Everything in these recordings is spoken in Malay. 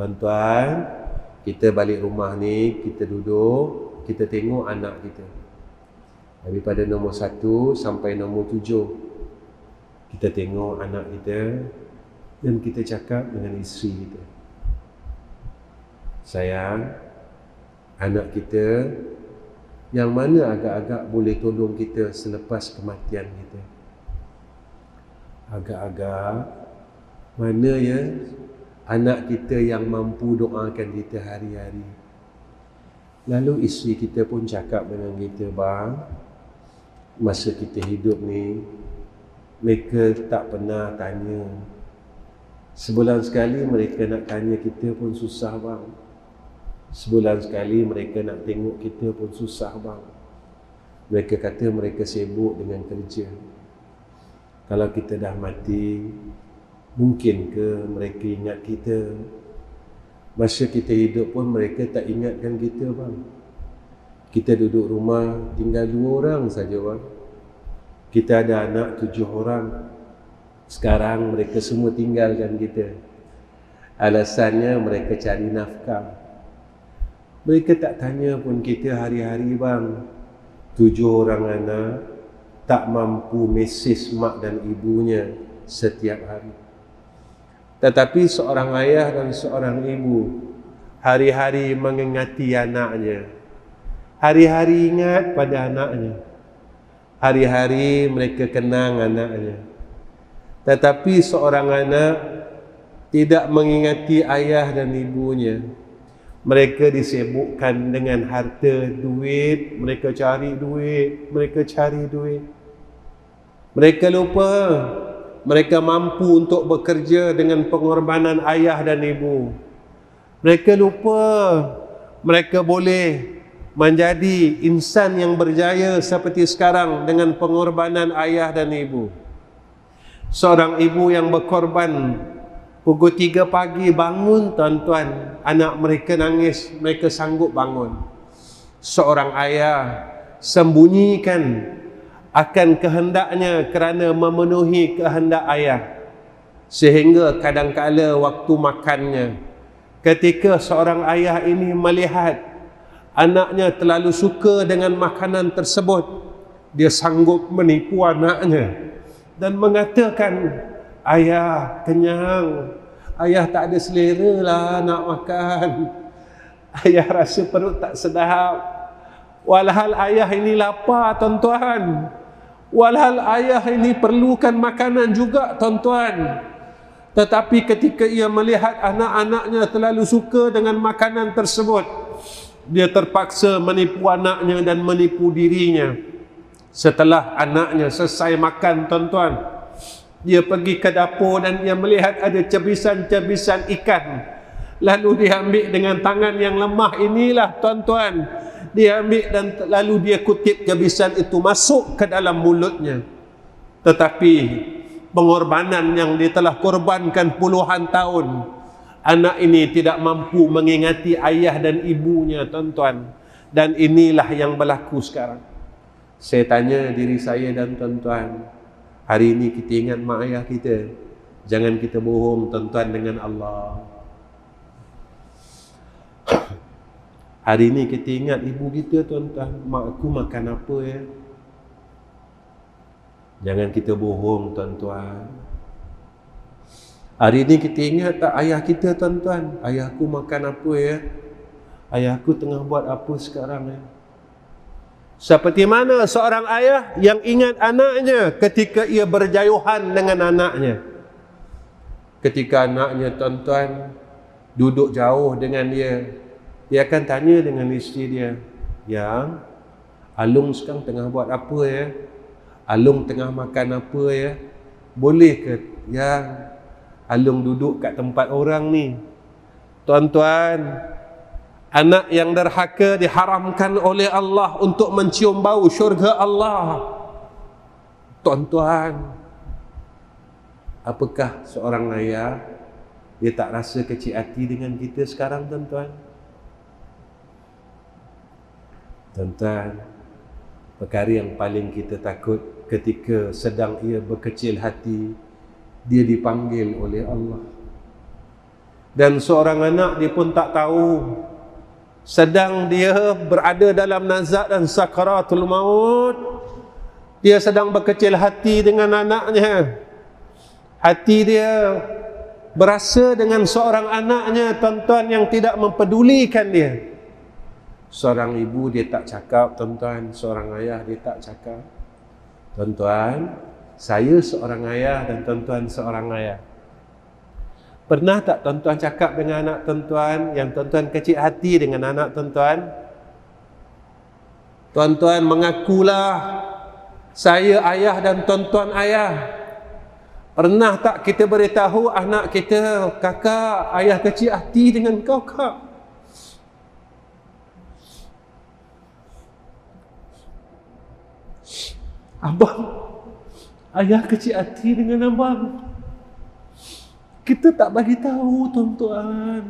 Tuan-tuan, kita balik rumah ni, kita duduk, kita tengok anak kita. Daripada nombor satu sampai nombor tujuh. Kita tengok anak kita dan kita cakap dengan isteri kita. Sayang, anak kita yang mana agak-agak boleh tolong kita selepas kematian kita. Agak-agak mana ya anak kita yang mampu doakan kita hari-hari. Lalu isteri kita pun cakap dengan kita, bang, masa kita hidup ni, mereka tak pernah tanya. Sebulan sekali mereka nak tanya kita pun susah bang. Sebulan sekali mereka nak tengok kita pun susah bang. Mereka kata mereka sibuk dengan kerja. Kalau kita dah mati, mungkin ke mereka ingat kita? Masa kita hidup pun mereka tak ingatkan kita bang. Kita duduk rumah tinggal dua orang saja bang. Kita ada anak tujuh orang. Sekarang mereka semua tinggalkan kita. Alasannya mereka cari nafkah. Mereka tak tanya pun kita hari-hari bang Tujuh orang anak Tak mampu mesis mak dan ibunya Setiap hari Tetapi seorang ayah dan seorang ibu Hari-hari mengingati anaknya. Hari-hari ingat pada anaknya. Hari-hari mereka kenang anaknya. Tetapi seorang anak Tidak mengingati ayah dan ibunya. Mereka disibukkan dengan harta duit. Mereka cari duit. Mereka cari duit. Mereka lupa mereka mampu untuk bekerja dengan pengorbanan ayah dan ibu. Mereka lupa mereka boleh menjadi insan yang berjaya seperti sekarang dengan pengorbanan ayah dan ibu. Seorang ibu yang berkorban Pukul tiga pagi bangun tuan-tuan. Anak mereka nangis Mereka sanggup bangun. Seorang ayah Sembunyikan Akan kehendaknya Kerana memenuhi kehendak ayah Sehingga kadang-kala Waktu makannya. Ketika seorang ayah ini melihat Anaknya terlalu suka dengan makanan tersebut Dia sanggup menipu anaknya Dan mengatakan Ayah kenyang. Ayah tak ada selera lah nak makan. Ayah rasa perut tak sedap. Walhal ayah ini lapar tuan-tuan Walhal ayah ini perlukan makanan juga tuan-tuan Tetapi ketika ia melihat anak-anaknya terlalu suka dengan makanan tersebut Dia terpaksa menipu anaknya dan menipu dirinya Setelah anaknya selesai makan tuan-tuan dia pergi ke dapur dan dia melihat ada cebisan-cebisan ikan. Lalu dia ambil dengan tangan yang lemah inilah tuan-tuan. Dia ambil dan lalu dia kutip cebisan itu masuk ke dalam mulutnya. Tetapi pengorbanan yang dia telah korbankan puluhan tahun. Anak ini tidak mampu mengingati ayah dan ibunya tuan-tuan. Dan inilah yang berlaku sekarang. Saya tanya diri saya dan tuan-tuan. Hari ini kita ingat mak ayah kita. Jangan kita bohong tuan-tuan dengan Allah. Hari ini kita ingat ibu kita tuan-tuan. Mak aku makan apa ya? Jangan kita bohong tuan-tuan. Hari ini kita ingat tak ayah kita tuan-tuan. Ayah aku makan apa ya? Ayah aku tengah buat apa sekarang ya? Seperti mana seorang ayah yang ingat anaknya ketika ia berjayuhan dengan anaknya. Ketika anaknya tuan-tuan duduk jauh dengan dia, dia akan tanya dengan isteri dia, "Yang Alung sekarang tengah buat apa ya? Alung tengah makan apa ya? Boleh ke yang Alung duduk kat tempat orang ni?" Tuan-tuan, Anak yang derhaka diharamkan oleh Allah untuk mencium bau syurga Allah. Tuan-tuan, apakah seorang ayah dia tak rasa kecil hati dengan kita sekarang tuan-tuan? Tuan-tuan, perkara yang paling kita takut ketika sedang ia berkecil hati, dia dipanggil oleh Allah. Dan seorang anak dia pun tak tahu sedang dia berada dalam nazak dan sakaratul maut dia sedang berkecil hati dengan anaknya hati dia berasa dengan seorang anaknya tuan-tuan yang tidak mempedulikan dia seorang ibu dia tak cakap tuan-tuan seorang ayah dia tak cakap tuan-tuan saya seorang ayah dan tuan-tuan seorang ayah Pernah tak tuan-tuan cakap dengan anak tuan-tuan yang tuan-tuan kecil hati dengan anak tuan-tuan? Tuan-tuan mengakulah saya ayah dan tuan-tuan ayah. Pernah tak kita beritahu anak kita, kakak, ayah kecil hati dengan kau kak? Abang, ayah kecil hati dengan abang. Kita tak bagi tahu tuan-tuan.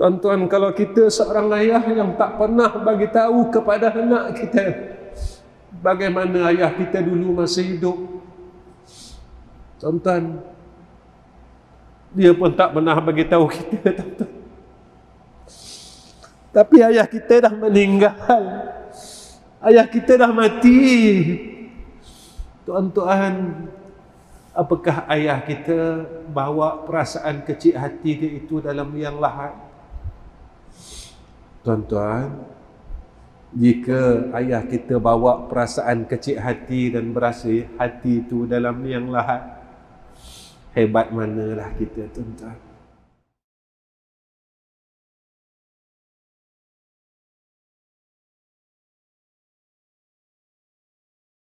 Tuan-tuan kalau kita seorang ayah yang tak pernah bagi tahu kepada anak kita bagaimana ayah kita dulu masih hidup. Tuan-tuan dia pun tak pernah bagi tahu kita tuan-tuan. Tapi ayah kita dah meninggal. Ayah kita dah mati. Tuan-tuan, apakah ayah kita bawa perasaan kecil hati dia itu dalam yang lahat tuan-tuan jika ayah kita bawa perasaan kecil hati dan berasa hati itu dalam yang lahat hebat manalah kita tuan-tuan